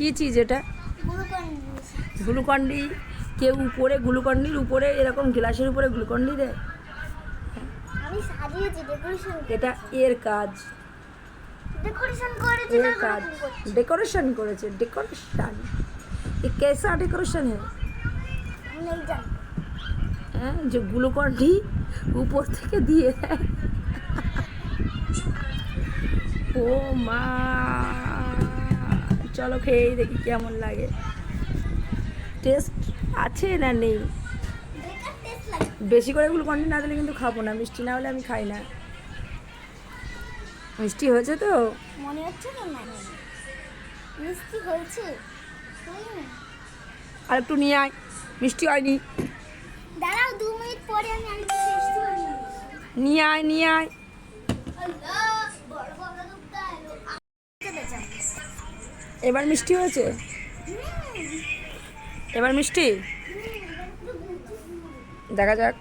কি চিজ এটা? গ্লুকন্ডি। কেউ উপরে গ্লুকন্ডির উপরে এরকম গ্লাসের উপরে গ্লুকন্ডি দেয়? এটা এর কাজ। এর কাজ। ডেকোরেশন করেছে? ডেকোরেশন এ কেসা ডেকোরেশন है হ্যাঁ যে গ্লুকন্ডি উপর থেকে দিয়ে দেয়। ও মা। চলো খেয়েই দেখি কেমন লাগে। টেস্ট আছে না নেই? বেশি করে গ্লুকন্ডি না দিলে কিন্তু খাব না মিষ্টি না হলে আমি খাই না। মিষ্টি হয়েছে তো? মনে হচ্ছে না মিষ্টি হয়েছে। আর একটু নিয়ে আয় মিষ্টি হয়নি। দাঁড়াও দু মিনিট পরে আমি নিয়ে আয় নিয়ে আয়। এবার মিষ্টি হয়েছে এবার মিষ্টি। দেখা যাক